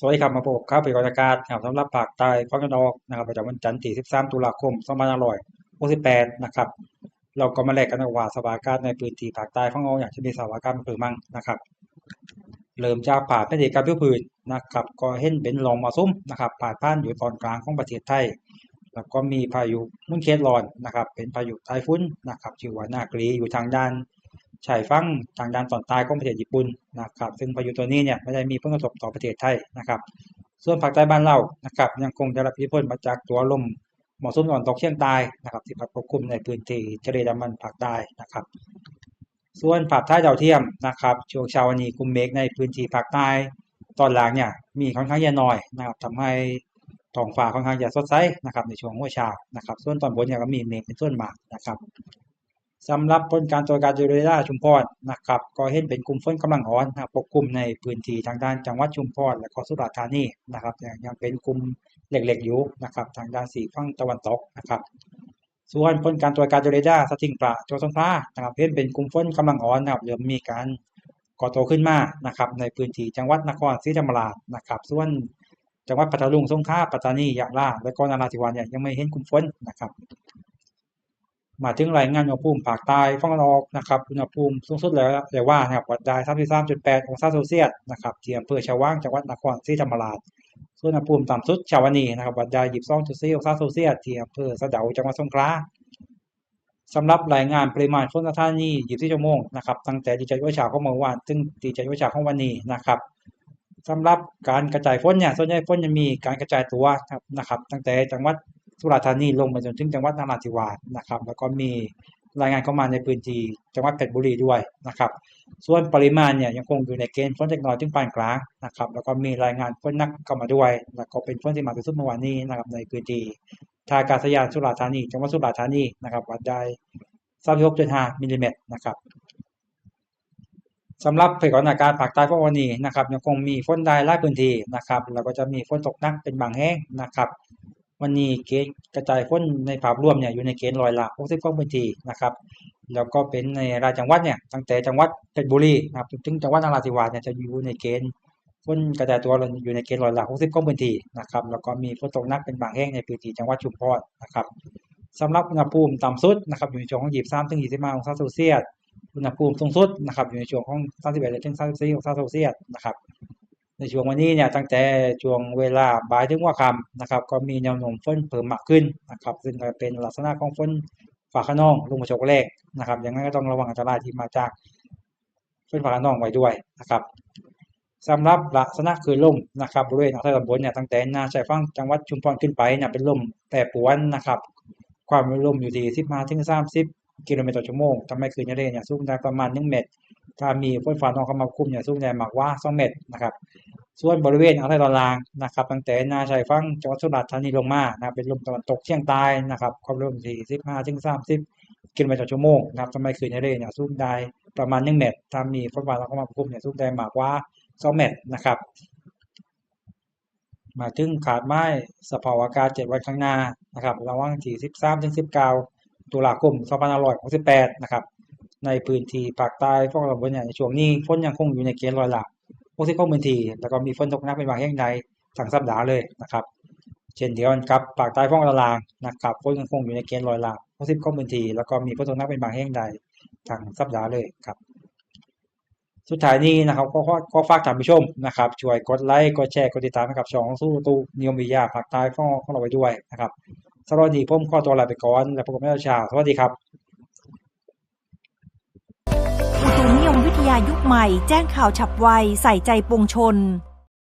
สวัสดีครับมาพบกับเป็นอากาศครับสำหรับภาคใต้ฝั่งตะวันอกนะครับประจำวันจันทร์ที่ 13 ตุลาคม 2568 นะครับ เราก็มาแลกกันว่าสภาพอากาศในพื้นที่ภาคใต้ฝั่งออกอยางจะมีสภาพอากาศเป็นมั่งนะครับ เริ่มจากผ่านแผ่นดินการพิวพื้นนะครับ ก็เห็นเป็นลมมรสุมนะครับผ่านผ่านอยู่ตอนกลางของประเทศไทย แล้วก็มีพายุมุ่นเคสร้อนนะครับ เป็นพายุไต้ฝุ่นนะครับชื่อว่านาครีอยู่ทางด้าน ชายฝั่งทางด้านตอนใต้ของประเทศญี่ปุ่นนะครับซึ่งพายุตัวนี้เนี่ยไม่ได้มีผลกระทบต่อประเทศไทยนะครับส่วนภาคใต้บ้านเรานะครับยังคงได้รับอิทธิพลมาจากตัวลมมรสุมตะวันตกเฉียงใต้นะครับที่พัดปกคลุมในพื้นที่ทะเลดำมันภาคใต้นะครับ ส่วนภาพถ่ายดาวเทียมนะครับช่วงเช้าวันนี้กลุ่มเมฆในพื้นที่ภาคใต้ตอนหลังเนี่ยมีค่อนข้างจะน้อยนะครับทำให้ท้องฟ้าค่อนข้างจะสดใสนะครับในช่วงหัวเช้านะครับ ส่วนตอนบนเนี่ยก็มีเมฆเป็นส่วนมากนะครับ สำหรับผลการตรวจการเรดาร์ชุมพรนะครับก็เห็นเป็นกลุ่มฝนกำลังอ่อนนะปกคลุมในพื้นที่ทางด้านจังหวัดชุมพรและก็สุราษฎร์ธานีนะครับยังยังเป็นกลุ่มเล็กๆอยู่นะครับทางด้านสีฝั่งตะวันตกนะครับส่วนผลการตรวจการเรดาร์สถิงปลาจังหวัดสงขลานะครับเห็นเป็นกลุ่มฝนกำลังอ่อนนะครับเริ่มมีการก่อตัวขึ้นมานะครับในพื้นที่จังหวัดนครศรีธรรมราชนะครับส่วนจังหวัดพัทลุงสงขลาปัตตานียะลาและก็นราธิวาสเนี่ยยังไม่เห็นกลุ่มฝนนะครับ มาถึงรายงานอุณหภูมิภาคใต้ฝั่งตะวันออกนะครับอุณหภูมิสูงสุดแล้วแต่ว่านะครับวัดได้33.8 องศาเซลเซียสนะครับที่อำเภอชาวางจังหวัดนครศรีธรรมราชส่วนอุณหภูมิต่ำสุดชาวันนี้นะครับวัดได้22.4 องศาเซลเซียสที่อำเภอสะเดาจังหวัดสงขลาสำหรับรายงานปริมาณฝนสถานี24ชั่วโมงนะครับตั้งแต่ดีใจวิชาของเมื่อวานถึงดีใจวิชาของวันนี้นะครับสำหรับการกระจายฝนเนี่ยส่วนใหญ่ฝนจะมีการกระจายตัวนะครับ ตั้งแต่จังหวัด สุราษฎร์ธานีลงไปจนถึงจังหวัดนราธิวาสนะครับ แล้วก็มีรายงานเข้ามาในพื้นที่จังหวัดเพชรบุรีด้วยนะครับ ส่วนปริมาณเนี่ยยังคงอยู่ในเกณฑ์ฝนเล็กน้อยถึงปานกลางนะครับ แล้วก็มีรายงานฝนหนักเข้ามาด้วย แล้วก็เป็นฝนที่มาที่สุดเมื่อวานนี้นะครับในพื้นที่ท่าอากาศยานสุราษฎร์ธานีจังหวัดสุราษฎร์ธานีนะครับวัดได้36.5มิลลิเมตรนะครับสำหรับพยากรณ์อากาศภาคใต้ของวันนี้นะครับยังคงมีฝนได้หลายพื้นที่นะครับแล้วก็จะมีฝนตกหนักเป็นบางแห่งนะครับ วันนี้เกณฑ์กระจายฝนในภาพรวมเนี่ยอยู่ในเกณฑ์ร้อยละ60ของพื้นที่นะครับ แล้วก็เป็นในรายจังหวัดเนี่ยตั้งแต่จังหวัดเพชรบุรีนะครับถึงจังหวัดนราธิวาสเนี่ยจะอยู่ในเกณฑ์ฝนกระจายตัวอยู่ในเกณฑ์ร้อยละ60ของพื้นที่นะครับ แล้วก็มีฝนตกหนักเป็นบางแห่งในพื้นที่จังหวัดชุมพรนะครับสำหรับอุณหภูมิต่ำสุดนะครับอยู่ในช่วงของ23ถึง25องศาเซลเซียส อุณหภูมิสูงสุดนะครับอยู่ในช่วงของ31ถึง34องศาเซลเซียสนะครับ ในช่วงวันนี้เนี่ยตั้งแต่ช่วงเวลาบ่ายถึงว่าค่ำนะครับ ก็มีแนวโน้มฝนเพิ่มมากขึ้นนะครับ ซึ่งก็เป็นลักษณะของฝนฟ้าขนองลงมาโชกแรกนะครับอย่างนั้นก็ต้องระวังอันตรายที่มาจากฝนฟ้าขนองไว้ด้วยนะครับสำหรับลักษณะคือลมนะครับบริเวณอ่าวไทยตอนบนเนี่ยตั้งแต่นาชายฝั่งจังหวัดชุมพรขึ้นไปเนี่ยเป็นลมแต่ปวนนะครับ ความเร็วลมอยู่ที่15ถึง30 กิโลเมตรต่อชั่วโมงทำให้คลื่นทะเลเนี่ยสูงได้ประมาณ 1 เมตร ถ้ามีฝนฟ้าขนองเข้ามาคุมเนี่ยสูงได้มากว่า2เมตรนะครับ ส่วนบริเวณอ่าวไทยตอนล่างนะครับ ตั้งแต่นาชายฝั่งจังหวัดสุราษฎร์ธานีลงมานะครับเป็นลมตะวันตกเฉียงใต้นะครับความเร็วที่15ถึง30กิโลเมตรต่อชั่วโมงนะครับทำให้คลื่นทะเลเนี่ยสูงได้ประมาณ1เมตรถ้ามีฝนฟ้าร้องเข้ามาคุมเนี่ยสูงได้มากว่า2เมตรนะครับมาถึงขาดไม้สภาวะอากาศ7วันข้างหน้านะครับระหว่างที่13ถึง19ตุลาคม2568นะครับ ในพื้นที่ภาคใต้ฝั่งตะวันตกเนี่ยในช่วงนี้ฝนยังคงอยู่ในเกณฑ์ร้อยละ60ของพื้นที่แล้วก็มีฝนตกหนักเป็นบางแห่งใดทั้งสัปดาห์เลยนะครับ เช่นเดียวกันกับภาคใต้ฝั่งตะวันออกนะครับฝนยังคงอยู่ในเกณฑ์ร้อยละ60ของพื้นที่แล้วก็มีฝนตกหนักเป็นบางแห่งใดทั้งสัปดาห์เลยครับสุดท้ายนี้นะครับก็ขอขอฝากท่านผู้ชมนะครับช่วยกดไลค์กดแชร์กดติดตามให้กับช่องสู้ตู้นิยมวิทยาภาคใต้ของของเราไว้ด้วยนะครับสำหรับวันนี้ผมข้อตัวลาไปก่อน แล้วพบกันใหม่ในเช้าสวัสดีครับ นิยมวิทยายุคใหม่ แจ้งข่าวฉับไว ใส่ใจปวงชน